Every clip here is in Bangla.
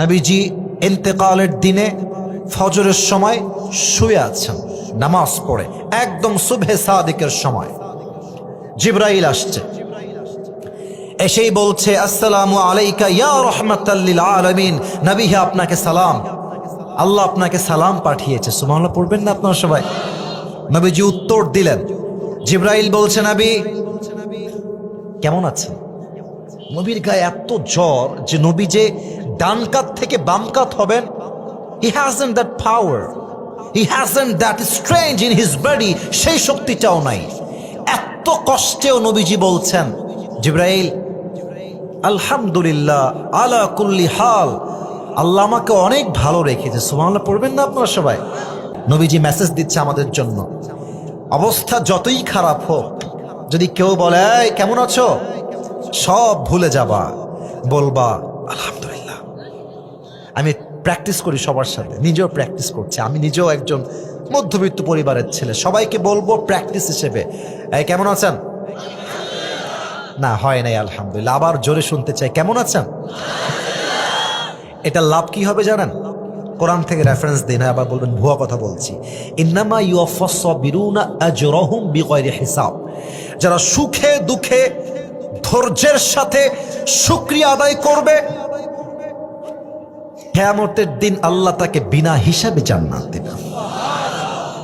নবীজি ইন্তেকালের দিনে ফজরের সময় শুয়ে আছেন, নামাজ পড়ে, একদম শুভে সাদিকের সময়। জিব্রাইল আসছে। এসেই বলছে, আসসালামু আলাইকা ইয়া রহমাতাল্লিল আলামিন। নবী হে আপনাকে সালাম। আল্লাহ আপনাকে সালাম পাঠিয়েছে। সুবহানাল্লাহ, পড়বেন না আপনার সবাই? নবীজি উত্তর দিলেন। জিব্রাইল বলছে, নবী, কেমন আছেন? নবীর গায়ে এত জ্বর যে নবী যে ডান কাত থেকে বাম কাত হবেন। He hasn't that power he hasn't that strength in his body সেই শক্তিটাও নাই। এত কষ্টেও নবীজি বলছেন জিব্রাইল আলহামদুলিল্লাহ আলা কুল্লি হাল। আল্লাহ আমাকে অনেক ভালো রেখেছে। সুবহানাল্লাহ পড়বেন না আপনারা সবাই? নবীজি মেসেজ দিচ্ছে আমাদের জন্য। অবস্থা যতই খারাপ হোক যদি কেউ বলে "এই, কেমন আছো? সব ভুলে যাবা। বলবা আলহামদুলিল্লাহ আমি প্র্যাকটিস করি সবার সাথে। নিজেও প্র্যাকটিস করছি। আমি নিজেও একজন মধ্যবিত্ত পরিবারের ছেলে। সবাইকে বলব প্র্যাকটিস হিসেবে। কেমন আছেন? না, হয় নাই, আলহামদুলিল্লাহ। আবার জোরে শুনতে চাই। কেমন আছেন? এটা লাভ কি হবে জানেন? কোরআন থেকে রেফারেন্স দিন, হয়, আবার বলবেন, ভুয়া কথা বলছি। ইন্নামা ইউফাসবিরুনা আজরাহুম বিগয়রি হিসাব। যারা সুখে দুঃখে ধৈর্যের সাথে শুকরিয়া আদায় করবে কিয়ামতের দিন আল্লাহ তাকে বিনা হিসাবে জান্নাত দেবেন।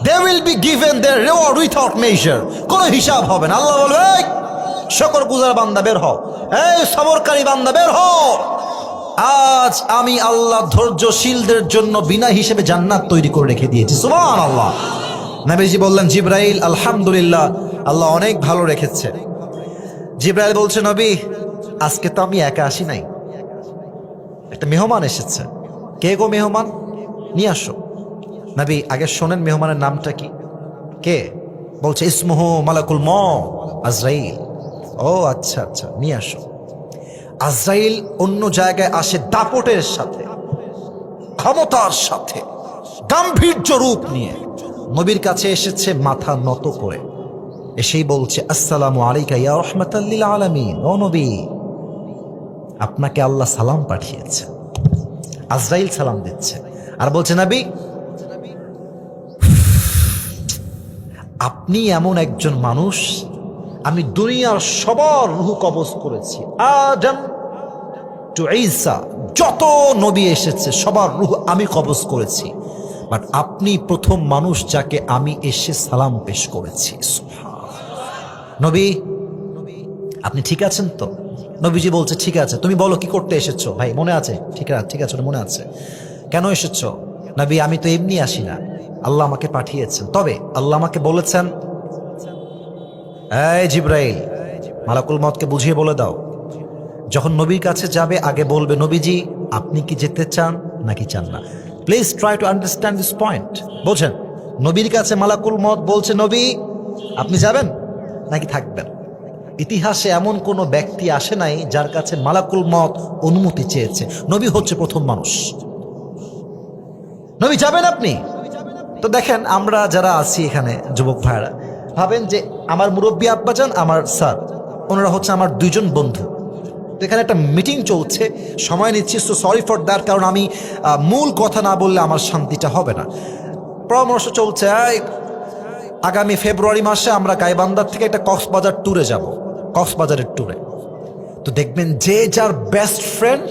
They will be given their reward without measure কোনো হিসাব হবে না। আল্লাহ বলবে "এই, শকর গুজার বান্দা বের হও। এই সবরকারী বান্দা বের হও। আজ আমি আল্লাহ ধৈর্যশীলদের জন্য বিনা হিসেবে জান্নাত তৈরি করে রেখে দিয়েছি। সুবহান আল্লাহ নবীজি বললেন জিব্রাইল আলহামদুলিল্লাহ আল্লাহ অনেক ভালো রেখেছে। জিব্রাইল বলছে নবী আজকে তো আমি একা আসি নাই। একটা মেহমান এসেছে। কে গো মেহমান? নিয়ে আসো। নবী, আগে শোনেন মেহমানের নামটা কি? কে? বলছে, ইসমুহ মালাকুল ম আজরাইল। ও আচ্ছা আচ্ছা নিয়ে আসো। আজরাইল অন্য জায়গায় আসে দাপটের সাথে, ক্ষমতার সাথে, গাম্ভীর্য রূপ নিয়ে। নবীর কাছে এসেছে মাথা নত করে। এসেই বলছে, আসসালামু আলাইকা ইয়া রহমাতাল্লিল আলামিন। ও নবী, আপনাকে আল্লাহ সালাম পাঠিয়েছে আজরাইল সালাম দিচ্ছে। আর বলছে, নবী, আপনি এমন একজন মানুষ, আমি দুনিয়ার সবার রুহ কবজ করেছি। আদম টু ঈসা, যত নবী এসেছে, সবার রুহ আমি কবজ করেছি। বাট আপনি প্রথম মানুষ যাকে আমি এসে সালাম পেশ করেছি। নবী, আপনি ঠিক আছেন তো? নবীজি বলছে, ঠিক আছে, তুমি বলো কি করতে এসেছ? ভাই, মনে আছে? ঠিক আছে ঠিক আছে মনে আছে। কেন এসেছ? নবী, আমি তো এমনি আসি না। আল্লাহ আমাকে পাঠিয়েছেন। তবে আল্লাহ আমাকে বলেছেন এই জিব্রাইল, মালাকুল মতকে বুঝিয়ে বলে দাও। যখন নবীর কাছে যাবে, আগে বলবে, নবীজি, আপনি কি যেতে চান নাকি চান না? Please try to understand this point বলছেন, নবীর কাছে মালাকুল মত বলছে, নবী, আপনি যাবেন নাকি থাকবেন? ইতিহাসে এমন কোনো ব্যক্তি আসে নাই যার কাছে মালাকুল মত অনুমতি চেয়েছে। নবী হচ্ছে প্রথম মানুষ। নবী যাবেন আপনি? তো দেখেন, আমরা যারা আছি এখানে, যুবক ভাইরা ভাবেন যে আমার মুরব্বী আব্বাজান, আমার স্যার, ওনারা হচ্ছে আমার দুইজন বন্ধু। তো এখানে একটা মিটিং চলছে, সময় নিচ্ছি সো সরি ফর দ্যাট কারণ আমি মূল কথা না বললে আমার শান্তিটা হবে না। পরামর্শ চলছে আগামী ফেব্রুয়ারি মাসে আমরা গাইবান্দার থেকে একটা কক্সবাজার ট্যুরে যাব, কক্সবাজারের ট্যুরে তো দেখবেন যে যার বেস্ট ফ্রেন্ড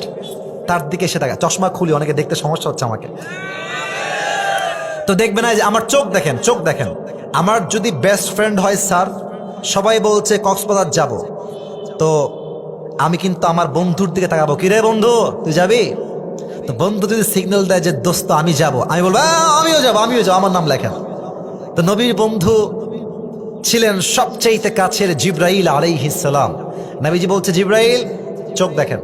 তার দিকে সে দেখা চশমা খুলি, অনেকে দেখতে সমস্যা হচ্ছে আমাকে। তো দেখবেন এই যে আমার চোখ দেখেন চোখ দেখেন। আমার যদি বেস্ট ফ্রেন্ড হয় স্যার, সবাই বলছে কক্সবাজার যাব। তো আমি কিন্তু আমার বন্ধুর দিকে তাকাবো। কিরে বন্ধু, তুই যাবি? তো বন্ধু যদি সিগন্যাল দেয় যে, দোস্ত, আমি যাব। আমি বলব আমিও যাব আমিও যাব। আমার নাম লেখেন। তো নবীর বন্ধু ছিলেন সবচেয়ে কাছের জিব্রাইল আলাইহিসালাম নবীজি বলছে, জিব্রাইল, চোখ দেখেন।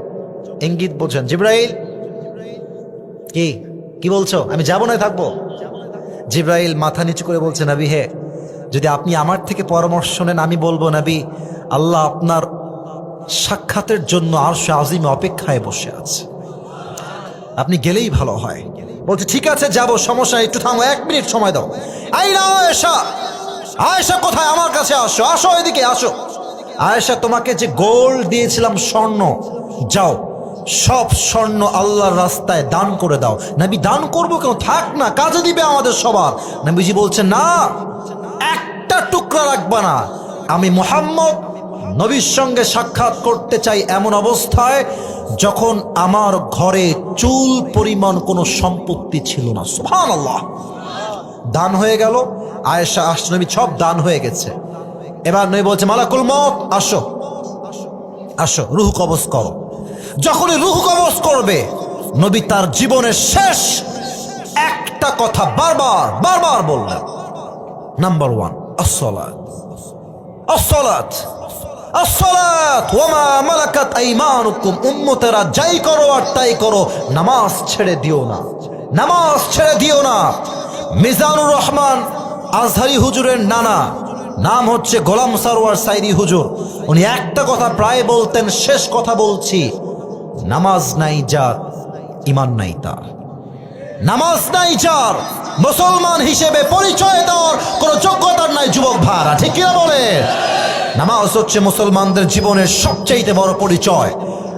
ইঙ্গিত বলছেন জিব্রাইল, কি? কি বলছো? আমি যাব না থাকব? জিব্রাইল মাথা নিচু করে বলছে, নাবি হে, যদি আপনি আমার থেকে পরামর্শ নেন, আমি বলব, নাবি, আল্লাহ আপনার সাক্ষাতের জন্য আর সে আজিমে অপেক্ষায় বসে আছে। আপনি গেলেই ভালো হয়। বলছে, ঠিক আছে, যাব, সমস্যা একটু থামো, এক মিনিট সময় দাও। আই না আয়েশা! আয়েশা, কোথায়? আমার কাছে আসো আসো এদিকে, আসো। আয়েশা, তোমাকে যে গোল্ড দিয়েছিলাম স্বর্ণ, যাও, সব স্বর্ণ আল্লাহর রাস্তায় দান করে দাও। নাবি, দান করব কেউ থাক না, কাজে দিবে আমাদের সবার। নবীজি বলছে, না, একটা টুকরা রাখবা না। আমি মোহাম্মদ, নবীর সঙ্গে সাক্ষাৎ করতে চাই এমন অবস্থায় যখন আমার ঘরে চুল পরিমাণ কোনো সম্পত্তি ছিল না সুহান আল্লাহ দান হয়ে গেল, আয়েশা আসছে, নবী সব দান হয়ে গেছে। এবার নবী বলছে, মালাকুল মত আসো। আসো, রুহ কবজ করো। যখনই রুহ কবজ করবে, নবী তার জীবনের শেষ একটা কথা বারবার বারবার বললেন। নাম্বার ওয়ান আসসালাত। আসসালাত। নামাজ ছেড়ে দিও না। নামাজ ছেড়ে দিও না। মিজানুর রহমান হুজুরের নানা, নাম হচ্ছে গোলাম সারোয়ার সাইরি হুজুর। উনি একটা কথা প্রায় বলতেন, শেষ কথা বলছি, নামাজ নাই যার ইমান নাই তার। নামাজ নাই যার, মুসলমান হিসেবে পরিচয় দেওয়ার কোন যোগ্যতার নাই যুবক ভাড়া ঠিক কিনা বলে নামাজ হচ্ছে মুসলমানদের জীবনের সবচাইতে বড় পরিচয়।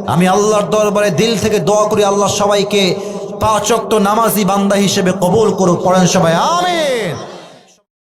আমি আল্লাহর দরবারে দিল থেকে দোয়া করি, আল্লাহ সবাইকে পাঁচ ওয়াক্ত নামাজি বান্দা হিসেবে কবুল করুক। পড়েন সবাই, আমিন।